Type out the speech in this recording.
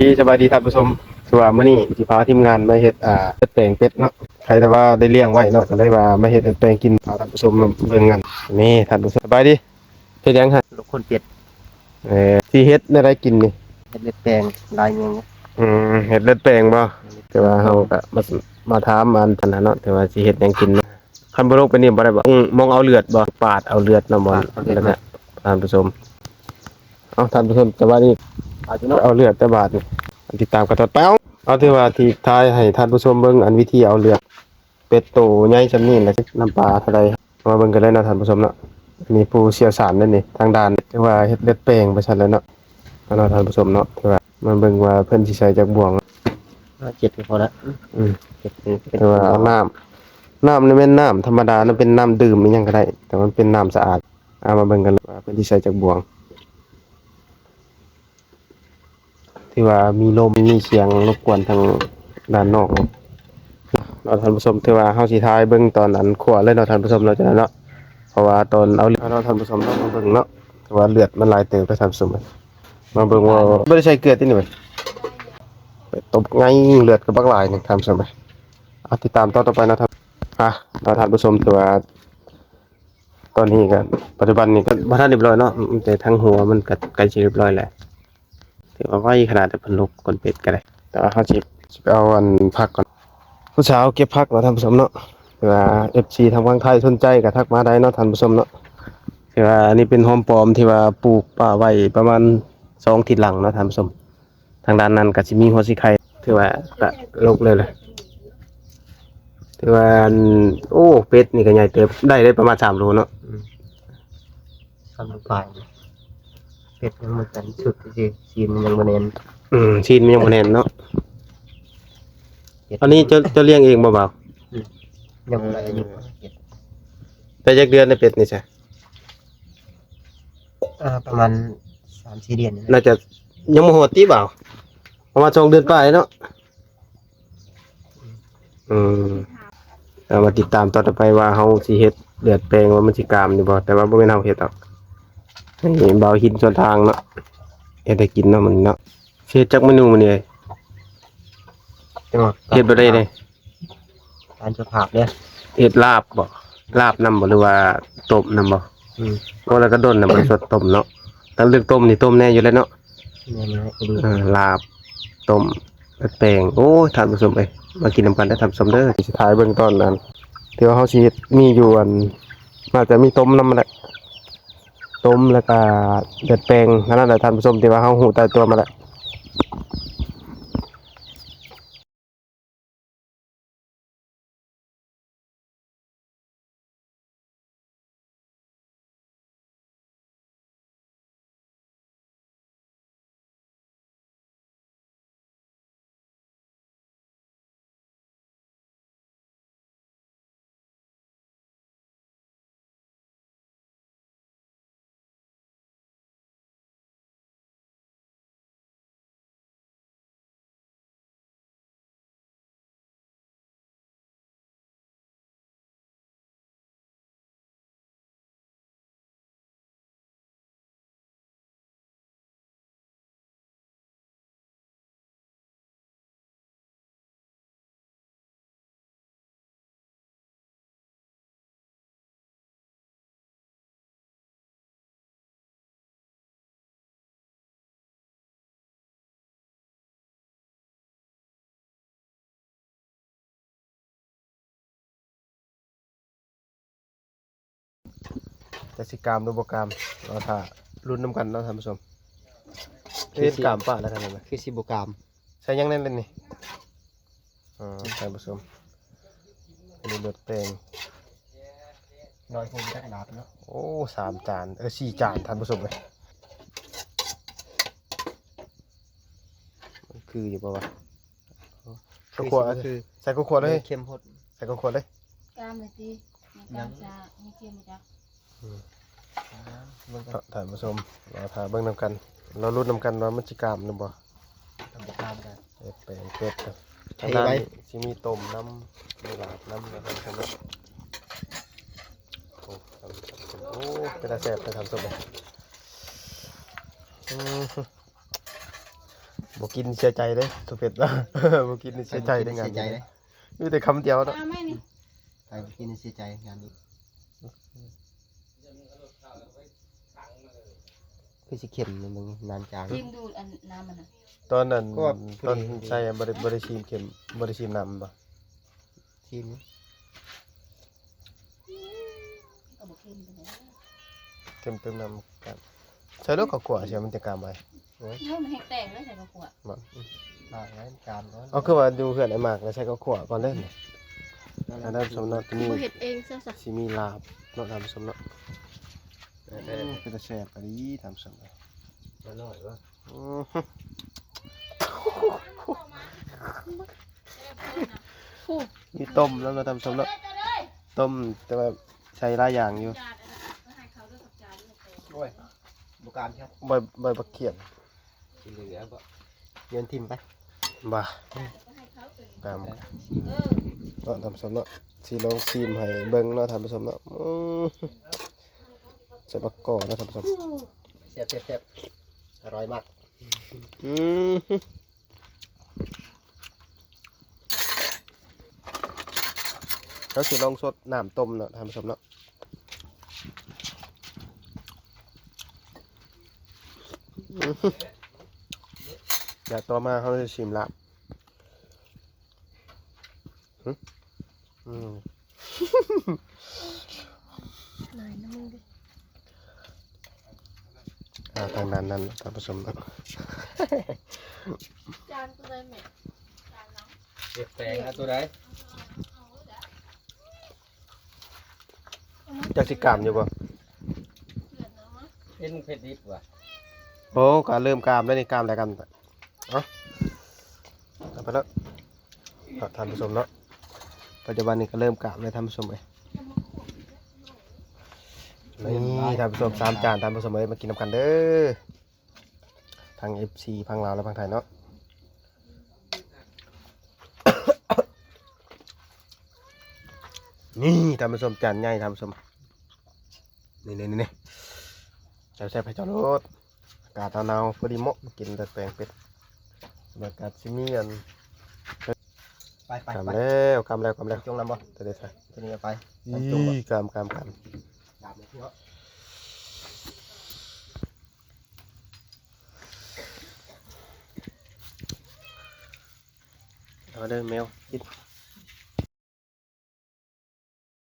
ดีสบายดีท่านผู้ชมสว่ามื้อนี้สิพาทีมงานมาเฮ็ดอ่าเฮ็ดแปลงเป็ดเนาะใครแต่ว่าได้เลี้ยงไว้เนาะก็เลยว่ามาเฮ็ดแปลงกินพาท่านผู้ชมมาเบิ่งกันนี่ท่านผู้ชมสบายดีเฮ็ดหยังฮะลูกคนเป็ดเอ่อที่เฮ็ดได้ได้กินนี่เฮ็ดเล็ดแปลงลายเมืองนะอืมเฮ็ดเลือดแปลงบ่แต่ว่าเฮาก็มามาถามอันท่านน่ะเนาะแต่ว่าสิเฮ็ดหยังกินเนาะคันบ่ลงไปนี่บ่ได้บ่อืมมองเอาเลือดบ่ปาดเอาเลือดเนาะบ่แล้วก็ท่านผู้ชมเอาท่านผู้ชมแต่ว่านี่ อาจจะเนาะเอาเลือดแต่บาดนี่อันติดตามกันต่อไปเอาเอาที่ว่าที่ทายให้ท่านผู้ชมเบิ่งอันวิธีเอาเลือดเป็ดโตใหญ่ซำนี้แหละน้ำปลาเท่าใดมาเบิ่งกันเลยเนาะท่านผู้ชมเนาะมีผู้เชี่ยวชาญนั่นนี่ทางด้านที่ว่าเฮ็ดเลือดแปลงไปซั่นแหล้วเนาะเอาเนาะท่านผู้ชมเนาะที่ว่ามาเบิ่งว่าเพิ่นสิใช้จักบ่วงเจ็ดก็พอละอืมเจ็ดเป็นเป็นแต่ว่าเอาน้ำน้ำนี่เป็นน้ำธรรมดานะเป็นน้ำดื่มอีหยังก็ได้ แต่มันเป็นน้ำสะอาดเอามาเบิ่งกันเลยว่าเพิ่นสิใช้จักบ่วง ที่ว่ามีลมมีเสียงรบกวนทางด้านนอกเราท่านผู้ชมที่ว่าเฮาสิทายเบิ่งตอนอันขัวเลยเนาะท่านผู้ชมเนาจังนั้นเนาะเพราะว่าตอนเอาเลือดเนาท่านผู้ชมเนาะมาเบิ่งเนาะแต่ว่าเลือดมันหลายเติบไปท่านผู้ชมเลยมาเบิ่งว่าบ่ได้ใช้เกลือที่นี่เว้ยไปตบไงเลือดก็บักหลายนี่ท่านผู้ชมเอ้ยติดตามตอนต่อไปนะท่านอะเราท่านผู้ชมที่ว่าตอนนี้ก็ปัจจุบันนี้ก็บ่ทันเรียบร้อยเนาะแต่ทั้งหัวมันก็ใกล้สิเรียบร้อยแล้ว ถือว่าไว้ขนาดแต่เพิ่นลุกคนเป็ดก็ได้แต่ว่าเขาสิสิไปเอาอันพักก่อนผู้สาวเก็บพักเนาะท่านผู้ชมเนาะถือว่า FC ทางฝั่งไทยสนใจก็ทักมาได้เนาะท่านผู้ชมเนาะถือว่าอันนี้เป็นหอมปลอมที่ว่าปลูกป่าไว้ประมาณ2ทิศหลังเนาะท่านผู้ชมทางด้านนั้นก็สิมีหัวสิไข่ถือว่าก็ลกเลยเลยถือว่าอันโอ้เป็ดนี่ก็ใหญ่เติบได้ได้ประมาณ3โลเนาะคำลงไป เป็ดมันเหมือนกันสุดจริงๆซีนมันยังบ่เน้นอืมชีนมันยังบ่แน่นเนาะเป็ดอันนี้จะจะเลี้ยงเองบ่เบายังบ่ได้อายุเป็ดแต่จักเดือนในเป็ดนี่ใช่อ่าประมาณสามสี่เดือนนี่นะน่าจะยังบ่โหดติเปล่าประมาณสองเดือนไปเนาะอืมเอามาติดตามต่อไปว่าเฮาสิเฮ็ดเดือดแปลงว่ามันสิกามอยู่บ่แต่ว่าบ่แม่นเฮาเฮ็ดหรอก ให้เบาหินส่วนทางเนาะเฮ็ดให้กินเนาะมันเนาะเฮ็ดจักเมนูมื้อนี้จังหวะเฮ็ดบ่ได้เด้การจะผักเนี่ยเฮ็ดลาบบ่ลาบนํบ่หรือว่าต้มนํบ่อืมก็แล้วก็ดนน่ะมันสดต้มเนาะถ้าเลือกต้มนี่ต้มแน่อยู่แล้วเนาะเนี่ยนะไปดูเออลาบต้มแป้งโอ้ยทานผสมเอ้ยมากินน้ำกันได้ทำสมเด้อสุดท้ายเบื้องต้นนั้นที่ว่าเขาชีวิตมีอยู่อันน่าจะมีต้มน้ำมันแหละ ต้มแล้วก็เด็ดแป้งนั่นแหละท่านผู้ชมที่ว่าเขาหูตายตัวมาแล้ว จะสิกรรมหรือบ่กรรมเราถ้ารุ่นน้ำกันเนาะท่านผู้ชมเล่นกรรมป่ะแล้วท่านผู้ชมคือซิบุกรามใช้ยังแน่นเลยนี่อ๋อท่านผู้ชมอันนี้เดือดแป้งน้อยคงได้หนาบเนาะโอ้สามจานเออสี่จานท่านผู้ชมเลยมันคืออยู่ปะวะข้าวขวดคือใส่ข้าวขวดเลยเข้มพดใส่ข้าวขวดเลยกล้ามเลยสิมันกล้ามจะมีเกียมไห มจ๊ะมันก็ท่านผู้ชมเราถ่ายเบิ่งนำกัน เราลุ้นนำกันว่ามันจิกรรมหรือบ่ทำบุกรามกันเอ็ดเป็ดเป็ดครับเททางด้านไว้นี้สิมีต้มน้ำมีลาบน้ำนะครับท่านผู้ชมโอ้ท่านผู้ชมโอ้เป็นตาแซ่บเป็นทำสมเลยอืมบ่กินเสียใจเด้สุเผ็ดนะบ่กินนี่เสียใจได้งานเสียใจเลยมีแต่คำเดียวเนาะมาไหมนี่ใครกินเสียใจงานนี้ คือสิเข็มนี่มึงนานจาง ชิมดูอันน้ำมันน่ะตอนนั้นก็ตอนพอดี ใช่บ่ได้บ่ได้ชิมเค็มบ่ได้ชิมน้ำบ่ชิมก็บอกเค็มไปเลยเค็มเติมน้ำกันใส่ลูกก็กลัวใช่มันจะกล้ามไว้เฮ้ยมันแห้งแตกแล้วใส่กระปุกบ่มาแล้วจานร้อนเอาคือว่าดูเพื่อนไอ้หมากแล้วใช้ก็ขัวก่อนเล่นอันนั้นสมเนาะที่นี่บ่เห็ดเองซะสักสิมีลาบเนาะทำสมเนาะ เป็นตะแซ่บอะดีทำสมเนาะอร่อยวะอื้อหือผู้มีต้มแล้วเราทำสมเนาะต้มแต่ว่าใช้หลายอย่างอยู่โอ้ยบุการครับใบใบบักเขียนกินเหลือบ่เย็นทิมไปบ่าตามเนาะทำสมเนาะสิลองชิมให้เบิ่งเนาะทำสมเนาะอื้อหือ ใส่บักกอกเนาะทำสมเสียบเสียบเสียบอร่อยมากอือหือแล้วสิลองสดน้ำต้มเนาะทำสมเนาะเดี๋ยวต่อมาเขาจะชิมละหึอืม ไหนน้ำมึงดิ อ่าทางนั้นนั้นทางผสมกันจานตัวใดแม่เสียบแตงนะตัวใดจากสิกรามอยู่บ่เอ็นเผ็ดดิบว่ะโอ้ก็เริ่มกรามแล้วนี่กรามอะไรกันเอ้าเอาไปแล้วเอาทานผสมเนาะปัจจุบันนี้ก็เริ่มกรามเลยทานผสมเลย นี่ทานผสมสามจานทานผสมเลยมากินน้ำกันเด้อทาง FC พังลาวและพังไทยเนาะนี่ทำผสมจานใหญ่ทำผสมนี่นี่นี่นี่แซ่บแซ่บให้เจ้ารสอากาศหนาวๆพอดีเหมาะกินแต่แปลงเป็ดบรรยากาศชิมีอันไปไปกำไปแล้วกำแล้วกำแล้วจงลำบ่เดี๋ยวเดี๋ยวใส่ทีนี้ไปอีจงบ่กำกำกด หัวเนาะำเอาเด้อแมวกิน